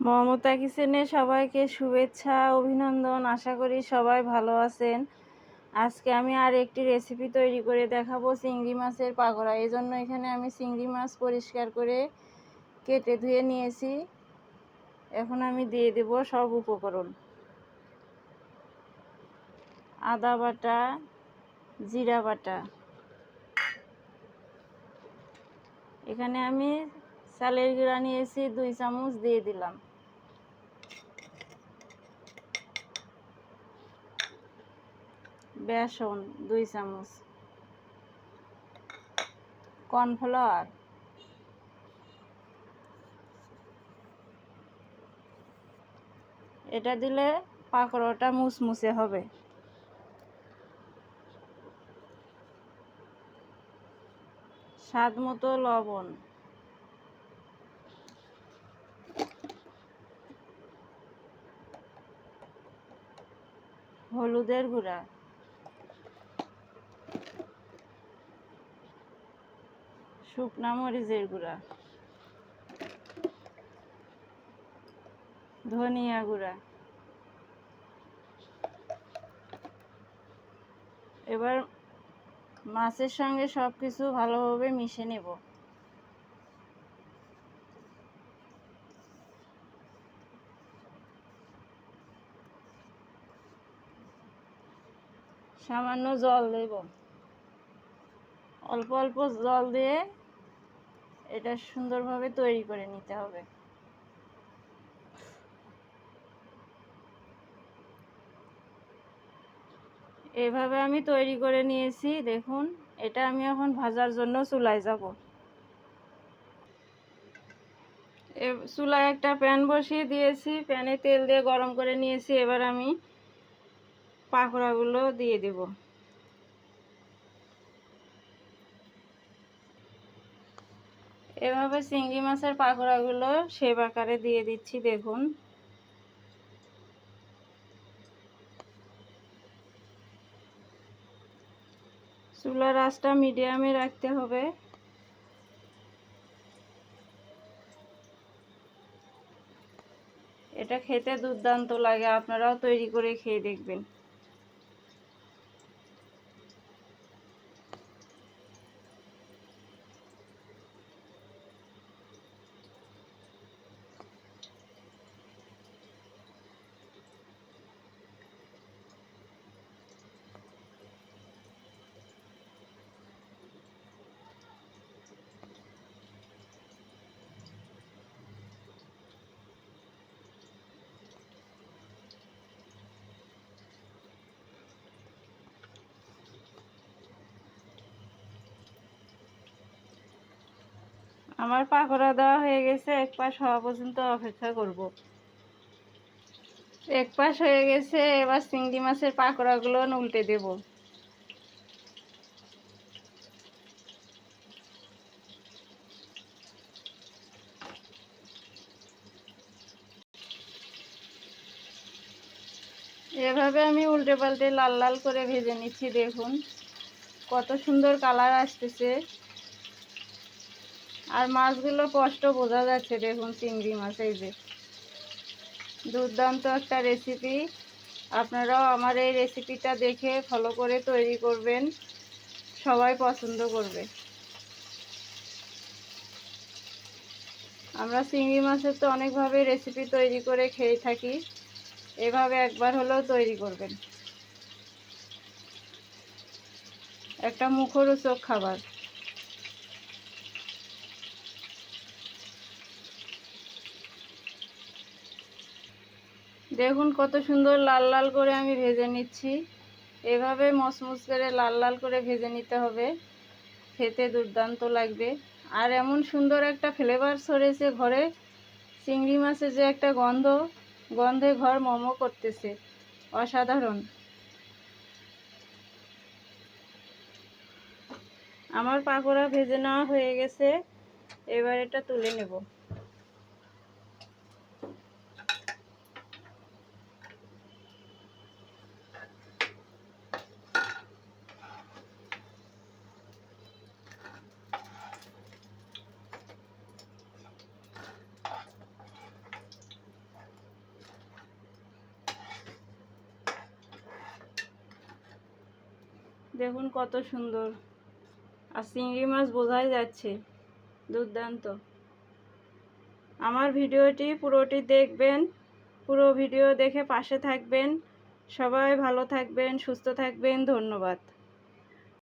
মমতা কিচেনে সবাইকে শুভেচ্ছা, অভিনন্দন। আশা করি সবাই ভালো আছেন। আজকে আমি আর একটি রেসিপি তৈরি করে দেখাবো, চিংড়ি মাছের পাকোড়া। এই জন্য এখানে আমি চিংড়ি মাছ পরিষ্কার করে কেটে ধুয়ে নিয়েছি। এখন আমি দিয়ে দেব সব উপকরণ। আদা বাটা, জিরা বাটা। এখানে আমি চালের গুঁড়া নিয়েছি, দুই চামচ দিয়ে দিলাম। বেসন, দুই চামচ। কর্নফ্লাওয়ার। এটা দিলে পাকোড়াটা মুসমুসে হবে। স্বাদ মতো লবণ। হলুদের গুঁড়া। শুকনা মরিচের গুঁড়া। ধনিয়া গুঁড়া। এবার মাছের সঙ্গে সব কিছু ভালোভাবে মিশে নেব। সামান্য জল দেব। অল্প অল্প জল দিয়ে এটা সুন্দরভাবে তৈরি করে নিতে হবে। এভাবে আমি তৈরি করে নিয়েছি, দেখুন। এটা আমি এখন ভাজার জন্য চুলায় যাব। চুলায় একটা প্যান বসিয়ে দিয়েছি। প্যানে তেল দিয়ে গরম করে নিয়েছি। এবার আমি পাকোড়াগুলো দিয়ে দেব। এভাবে চিংড়ি মাছের পাকোড়াগুলো সেব আকারে দিয়ে দিচ্ছি, দেখুন। চুলার আঁচটা মিডিয়ামে রাখতে হবে। এটা খেতে দুর্দান্ত লাগে, আপনারাও তৈরি করে খেয়ে দেখবেন। আমার পাকোড়া দেওয়া হয়ে গেছে, এক পাশ হওয়া পর্যন্ত অপেক্ষা করব। এক পাশ হয়ে গেছে, এবার চিংড়ি মাছের পাকোড়াগুলো উল্টে দেব। এভাবে আমি উল্টে পাল্টে লাল লাল করে ভেজে নিচ্ছি, দেখুন। কত সুন্দর কালার আসতেছে। আর মাছগুলো কষ্ট বোঝা যাচ্ছে, দেখুন চিংড়ি মাছ, এই যে। দুর্দান্ত একটা রেসিপি আপনারাও আমার এই রেসিপিটা দেখে ফলো করে তৈরি করবেন। সবাই পছন্দ করবে। আমরা চিংড়ি মাছের তো অনেকভাবে রেসিপি তৈরি করে খেয়ে থাকি। এভাবে একবার হলেও তৈরি করবেন। একটা মুখরোচক খাবার। দেখুন কত সুন্দর লাল লাল করে আমি ভেজে নিচ্ছি। এভাবে মচমচ করে লাল লাল করে ভেজে নিতে হবে। খেতে দুর্দান্ত লাগবে। আর এমন সুন্দর একটা ফ্লেভার সরেছে ঘরে। চিংড়ি মাছের যে একটা গন্ধ, গন্ধে ঘর মোমো করতেছে। অসাধারণ। আমার পাকোড়া ভেজে নেওয়া হয়ে গেছে। এবার এটা তুলে নেব। দেখুন কত সুন্দর। আর চিংড়ি মাছ বোঝাই যাচ্ছে। দুর্দান্ত। আমার ভিডিওটি পুরোটি দেখবেন, পুরো ভিডিও দেখে পাশে থাকবেন। সবাই ভালো থাকবেন, সুস্থ থাকবেন। ধন্যবাদ।